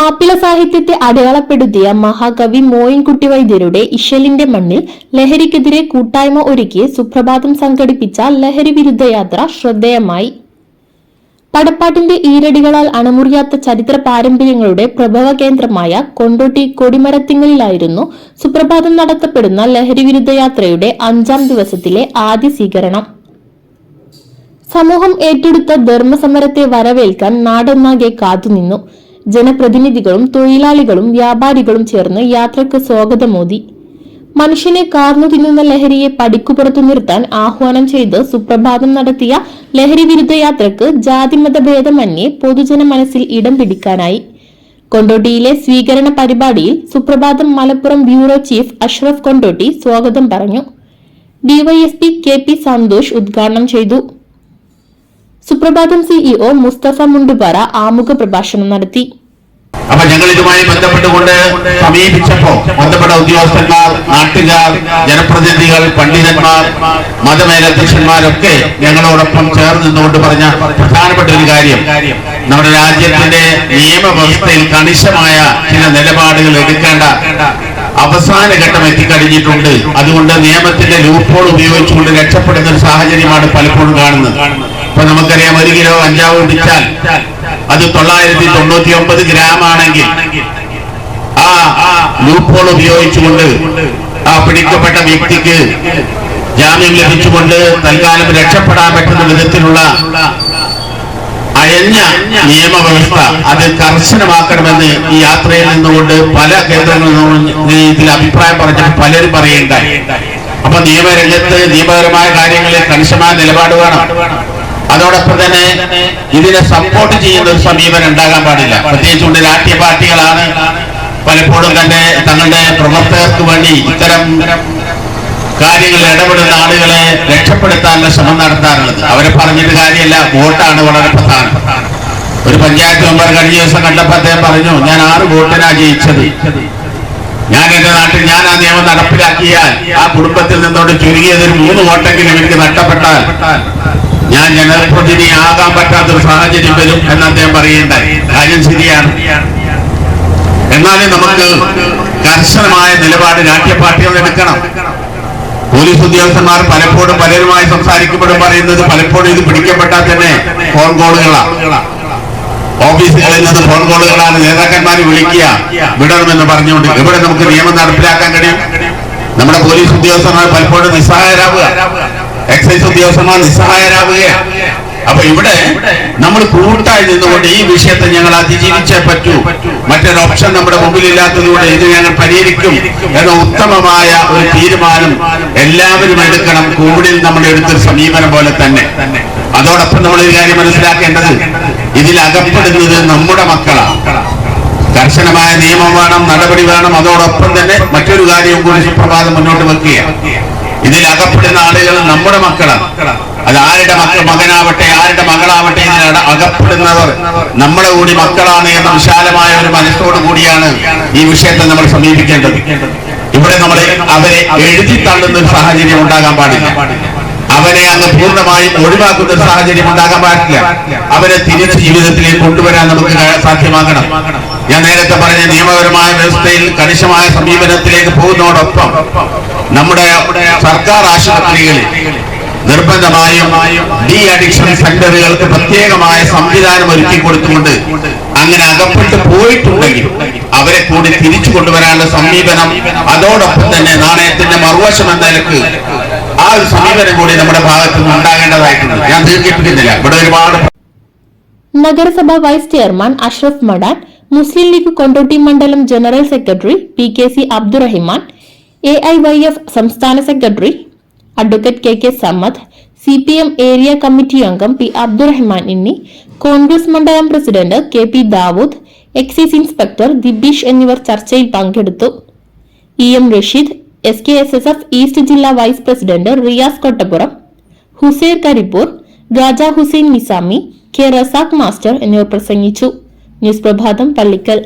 മാപ്പിള സാഹിത്യത്തെ അടയാളപ്പെടുത്തിയ മഹാകവി മോയിൻകുട്ടി വൈദ്യരുടെ ഇഷലിന്റെ മണ്ണിൽ ലഹരിക്കെതിരെ കൂട്ടായ്മ ഒരുക്കി സുപ്രഭാതം സംഘടിപ്പിച്ച ലഹരി വിരുദ്ധ യാത്ര ശ്രദ്ധേയമായി. പടപ്പാട്ടിന്റെ ഈരടികളാൽ അണമുറിയാത്ത ചരിത്ര പാരമ്പര്യങ്ങളുടെ പ്രഭവ കേന്ദ്രമായ കൊണ്ടോട്ടി കൊടിമരത്തിങ്ങലിലായിരുന്നു സുപ്രഭാതം നടത്തപ്പെടുന്ന ലഹരി വിരുദ്ധ യാത്രയുടെ അഞ്ചാം ദിവസത്തിലെ ആദ്യ സ്വീകരണം. സമൂഹം ഏറ്റെടുത്ത ധർമ്മസമരത്തെ വരവേൽക്കാൻ നാടൊന്നാകെ കാത്തുനിന്നു. ജനപ്രതിനിധികളും തൊഴിലാളികളും വ്യാപാരികളും ചേർന്ന് യാത്രയ്ക്ക് സ്വാഗതമോദി മനുഷ്യനെ കാർന്നു തിന്നുന്ന ലഹരിയെ പടിക്കുപുറത്തു നിർത്താൻ ആഹ്വാനം ചെയ്ത് സുപ്രഭാതം നടത്തിയ ലഹരി വിരുദ്ധ യാത്രയ്ക്ക് ജാതിമത ഭേദമന്യേ പൊതുജന മനസ്സിൽ ഇടം പിടിക്കാനായി. കൊണ്ടോട്ടിയിലെ സ്വീകരണ പരിപാടിയിൽ സുപ്രഭാതം മലപ്പുറം ബ്യൂറോ ചീഫ് അഷ്റഫ് കൊണ്ടോട്ടി സ്വാഗതം പറഞ്ഞു. ഡിവൈഎസ്പി കെ പി സന്തോഷ് ഉദ്ഘാടനം ചെയ്തു. സുപ്രഭാതം സിഇഒ മുസ്തഫ മുണ്ടുപാറ ആമുഖ പ്രഭാഷണം നടത്തി. അപ്പൊ ഞങ്ങൾ ഇതുമായി ബന്ധപ്പെട്ടുകൊണ്ട് സമീപിച്ചപ്പോ ബന്ധപ്പെട്ട ഉദ്യോഗസ്ഥന്മാർ നാട്ടുകാർ ജനപ്രതിനിധികൾ പണ്ഡിതന്മാർ മതമേലധ്യക്ഷന്മാരൊക്കെ ഞങ്ങളോടൊപ്പം ചേർന്ന് നിന്നുകൊണ്ട് പറഞ്ഞ പ്രധാനപ്പെട്ട ഒരു കാര്യം. നമ്മുടെ രാജ്യത്തിന്റെ നിയമവ്യവസ്ഥയിൽ കണിശമായ ചില നിലപാടുകൾ എടുക്കേണ്ട അവസാന ഘട്ടം എത്തിക്കഴിഞ്ഞിട്ടുണ്ട്. അതുകൊണ്ട് നിയമത്തിന്റെ ലൂപ്പോൾ ഉപയോഗിച്ചുകൊണ്ട് രക്ഷപ്പെടുന്ന ഒരു സാഹചര്യമാണ് പലപ്പോഴും കാണുന്നത്. ഇപ്പൊ നമുക്കറിയാം ഒരു കിലോ കഞ്ചാവ് പിടിച്ചാൽ അത് തൊള്ളായിരത്തി തൊണ്ണൂറ്റി ഒമ്പത് ഗ്രാം ആണെങ്കിൽ ആ ലൂപ്പോൾ ഉപയോഗിച്ചുകൊണ്ട് ആ പിടിക്കപ്പെട്ട വ്യക്തിക്ക് ജാമ്യം ലഭിച്ചുകൊണ്ട് തൽക്കാലം രക്ഷപ്പെടാൻ പറ്റുന്ന വിധത്തിലുള്ള അയഞ്ഞ നിയമവ്യവസ്ഥ അത് കർശനമാക്കണമെന്ന് ഈ യാത്രയിൽ നിന്നുകൊണ്ട് പല കേന്ദ്രങ്ങളിൽ നിന്നും ഇതിൽ അഭിപ്രായം പറഞ്ഞിട്ട് പലരും പറയുണ്ടായി അപ്പൊ നിയമരംഗത്ത് നിയമപരമായ കാര്യങ്ങളിൽ കണിശമായ നിലപാട് വേണം. അതോടൊപ്പം തന്നെ ഇതിനെ സപ്പോർട്ട് ചെയ്യുന്ന ഒരു സമീപനം ഉണ്ടാകാൻ പാടില്ല. പ്രത്യേകിച്ചുകൊണ്ട് രാഷ്ട്രീയ പാർട്ടികളാണ് പലപ്പോഴും തന്നെ തങ്ങളുടെ പ്രവർത്തകർക്ക് വേണ്ടി ഇത്തരം കാര്യങ്ങളിൽ ഇടപെടുന്ന ആളുകളെ രക്ഷപ്പെടുത്താനുള്ള ശ്രമം നടത്താറുള്ളത്. അവരെ പറഞ്ഞിട്ട് കാര്യമല്ല. വോട്ടാണ് വളരെ പ്രധാനം. ഒരു പഞ്ചായത്ത് മെമ്പർ കഴിഞ്ഞ ദിവസം കണ്ടപ്പോൾ അദ്ദേഹം പറഞ്ഞു ഞാൻ ആറ് വോട്ടിനാ ജയിച്ചത്. ഞാൻ എന്റെ നാട്ടിൽ ഞാൻ ആ നിയമം നടപ്പിലാക്കിയാൽ ആ കുടുംബത്തിൽ നിന്നോട് ചുരുങ്ങിയത് ഒരു മൂന്ന് വോട്ടെങ്കിലും എനിക്ക് നഷ്ടപ്പെട്ടാൽ ഞാൻ ജനപ്രതിനിധി ആകാൻ പറ്റാത്തൊരു സാഹചര്യം വരും എന്ന് അദ്ദേഹം പറയേണ്ട കാര്യം ശരിയാണ്. എന്നാലും നമുക്ക് കർശനമായ നിലപാട് രാഷ്ട്രീയ പാർട്ടികൾ എടുക്കണം. പോലീസ് ഉദ്യോഗസ്ഥന്മാർ പലപ്പോഴും പലരുമായി സംസാരിക്കുമ്പോഴും പറയുന്നത് പലപ്പോഴും ഇത് പിടിക്കപ്പെട്ടാൽ തന്നെ ഫോൺ കോളുകളാണ് ഓഫീസുകളിൽ നിന്ന് ഫോൺ കോളുകളാണ് നേതാക്കന്മാർ വിളിക്കുക. വിടണമെന്ന് പറഞ്ഞുകൊണ്ട് ഇവിടെ നമുക്ക് നിയമം നടപ്പിലാക്കാൻ കഴിയും? നമ്മുടെ പോലീസ് ഉദ്യോഗസ്ഥന്മാർ പലപ്പോഴും നിസ്സഹായരാവുക എക്സൈസ് ഉദ്യോഗസ്ഥന്മാർ നിസ്സഹായരാകുകയാണ് അപ്പൊ ഇവിടെ നമ്മൾ കൂട്ടായി നിന്നുകൊണ്ട് ഈ വിഷയത്തെ ഞങ്ങൾ അതിജീവിച്ചേ പറ്റൂ. മറ്റൊരു ഓപ്ഷൻ നമ്മുടെ മുമ്പിലില്ലാത്തതുകൊണ്ട് ഇത് ഞങ്ങൾ പരിഹരിക്കും എന്ന ഉത്തമമായ ഒരു തീരുമാനം എല്ലാവരും എടുക്കണം. കോവിഡിൽ നമ്മൾ എടുത്തൊരു സമീപനം പോലെ തന്നെ. അതോടൊപ്പം നമ്മൾ ഒരു കാര്യം മനസ്സിലാക്കേണ്ടത് ഇതിൽ അകപ്പെടുന്നത് നമ്മുടെ മക്കളാണ് കർശനമായ നിയമം വേണം നടപടി വേണം. അതോടൊപ്പം തന്നെ മറ്റൊരു കാര്യവും കൂടി സുപ്രഭാതം മുന്നോട്ട് വെക്കുകയാണ് ഇതിൽ അകപ്പെടുന്ന ആളുകൾ നമ്മുടെ മക്കളാണ്. അത് ആരുടെ മക്കൾ മകനാവട്ടെ ആരുടെ മകളാവട്ടെ അകപ്പെടുന്നവർ. നമ്മുടെ കൂടി മക്കളാണ് എന്ന വിശാലമായ ഒരു മനസ്സോട് കൂടിയാണ് ഈ വിഷയത്തെ നമ്മൾ സമീപിക്കേണ്ടത്. ഇവിടെ നമ്മൾ അവരെ എഴുതി തള്ളുന്ന ഒരു സാഹചര്യം ഉണ്ടാകാൻ പാടില്ല. അവരെ അങ്ങ് പൂർണമായും ഒഴിവാക്കുന്ന ഒരു സാഹചര്യം ഉണ്ടാകാൻ പാടില്ല. അവരെ തിരിച്ച് ജീവിതത്തിലേക്ക് കൊണ്ടുവരാൻ നമുക്ക് സാധ്യമാകണം. ഞാൻ നേരത്തെ പറഞ്ഞ നിയമപരമായ വ്യവസ്ഥയിൽ കണിശമായ സമീപനത്തിലേക്ക് പോകുന്നതോടൊപ്പം നമ്മുടെ സർക്കാർ ആശുപത്രികളിൽ നിർബന്ധമായും ഡി അഡിക്ഷൻ സെന്ററുകൾക്ക് പ്രത്യേകമായ സംവിധാനം ഒരുക്കി കൊടുത്തുകൊണ്ട് അങ്ങനെ അകപ്പെട്ട് പോയിട്ടുണ്ടെങ്കിൽ അവരെ കൂടി തിരിച്ചു കൊണ്ടുവരാനുള്ള സമീപനം അതോടൊപ്പം തന്നെ നാണയത്തിന്റെ മറുവശം എന്ന നിലയ്ക്ക് ആ ഒരു സമീപനം കൂടി നമ്മുടെ ഭാഗത്ത് നിന്ന് ഉണ്ടാകേണ്ടതായിട്ടുണ്ട്. ഞാൻ ദീർഘിപ്പിക്കുന്നില്ല. ഇവിടെ ഒരുപാട് നഗരസഭ വൈസ് ചെയർമാൻ അഷ്റഫ് മടാൻ മുസ്ലിം ലീഗ് കൊണ്ടോട്ടി മണ്ഡലം general secretary P K C Abdurahiman A I Y F സംസ്ഥാന secretary advocate K K Sammad C P M area committee അംഗം പി അബ്ദുറഹ്മാൻ ഇന്നി കോൺഗ്രസ് മണ്ഡലം president K P Dawood excise inspector Dibeesh എന്നിവർ ചർച്ചയിൽ പങ്കെടുത്തു. E M Rasheed S K S S F east ജില്ലാ vice president Riyas Kottappuram Husair Karipur ഗാജ Hussain Nizami K Razak master എന്നിവർ പ്രസംഗിച്ചു. ന്യൂസ് പ്രഭാതം പള്ളിക്കൽ.